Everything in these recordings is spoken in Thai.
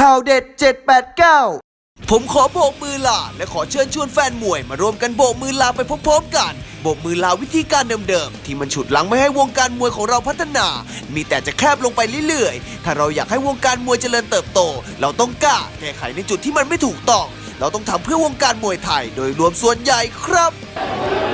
ข่าวเด็ด 789 ผมขอโบกมือลา และขอเชิญชวนแฟนมวย มารวมกันโบกมือลาไปพร้อมๆกัน โบกมือลาวิธีการเดิมๆ ที่มันฉุดลังไม่ให้วงการมวยของเราพัฒนา มีแต่จะแคบลงไปเรื่อยๆ ถ้าเราอยากให้วงการมวยเจริญเติบโต เราต้องกล้าแก้ไขในจุดที่มันไม่ถูกต้อง เราต้องทำเพื่อวงการมวยไทย โดยรวมส่วนใหญ่ครับ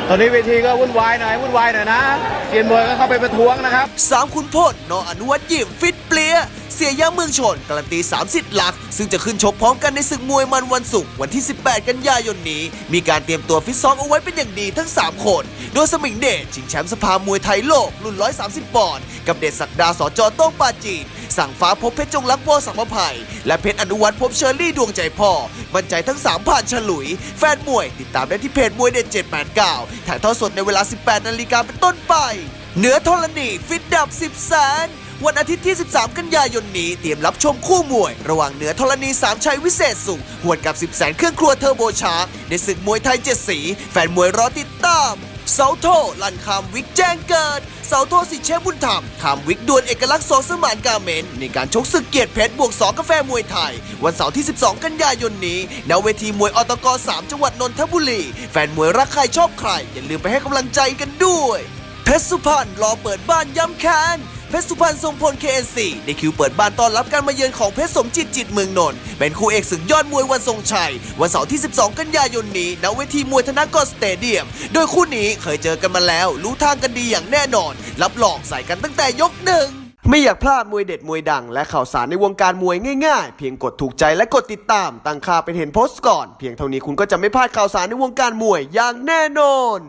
ตอนนี้เวทีก็วุ่นวายหน่อยวุ่นวายหน่อยนะเซียนมวยก็เข้าไปประท้วงนะครับสามขุนพลนออนุวัตยิมฟิตเปลีย เสียย่าเมืองชนการันตี30หลัก ซึ่งจะขึ้นชกพร้อมกันในศึกมวยมันวันศุกร์วันที่ 18 กันยายนนี้ มีการเตรียมตัวฟิตซ้อมเอาไว้เป็นอย่างดีทั้ง 3 คน โดยสมิงเดชชิงแชมป์สภามวยไทยโลกรุ่น 130 ปอนด์กับเดชศักดาสอจอโต้งปาจีนสั่งฟ้าพบเพชรจงรักวอสังมภัย และเพชรอนุวัฒน์พบเชอรี่ดวงใจพ่อมั่นใจทั้ง3ผ่านฉลุย แฟนมวยติดตามได้ที่เพจมวยเด็ด789ถ่ายทอดสดในเวลา 18 นาฬิกาเป็นต้นไปเหนือธรณีฟิตดับ10แสน วันอาทิตย์ที่ 13 กันยายนนี้ เตรียมรับชมคู่มวย ระหว่างเหนือธรณีสามชัยวิเศษสุขหวนกับ 10แสนเครื่องครัวเทอร์โบชาร์กในศึกมวยไทยเจ็ดสี แฟนมวยรอติดตามเสาโทลันคำวิกแจ้งเกิดเสาโทสิทธิ์เชฟบุญธรรมคำวิกดวลเอกลักษณ์สอสมานกาเมน ในการชกศึกเกียรติเพชรบวกสองกาแฟมวยไทย วันเสาร์ที่ 12 กันยายนนี้ณเวทีมวยอตก3จังหวัดนนทบุรี แฟนมวยรักใครชอบใคร อย่าลืมไปให้กำลังใจกันด้วย เพชรสุพรรณรอเปิดบ้านย้ำแค้น เพชรสุพรรณทรงพล KNC ได้คิวเปิดบ้านต้อนรับการมาเยือนของเพชรสมจิตจิตเมืองนนท์เป็นคู่เอกศึกยอดมวยวันทรงชัย วันเสาร์ที่ 12 กันยายนนี้ณเวทีมวยธนากรสเตเดียม โดยคู่นี้เคยเจอกันมาแล้ว รู้ทางกันดีอย่างแน่นอน รับรองใส่กันตั้งแต่ยกหนึ่งไม่อยากพลาดมวยเด็ดมวยดัง และข่าวสารในวงการมวยง่ายๆ เพียงกดถูกใจและกดติดตามตั้งค่าเป็นเห็นโพสต์ก่อน เพียงเท่านี้คุณก็จะไม่พลาดข่าวสารในวงการมวยอย่างแน่นอน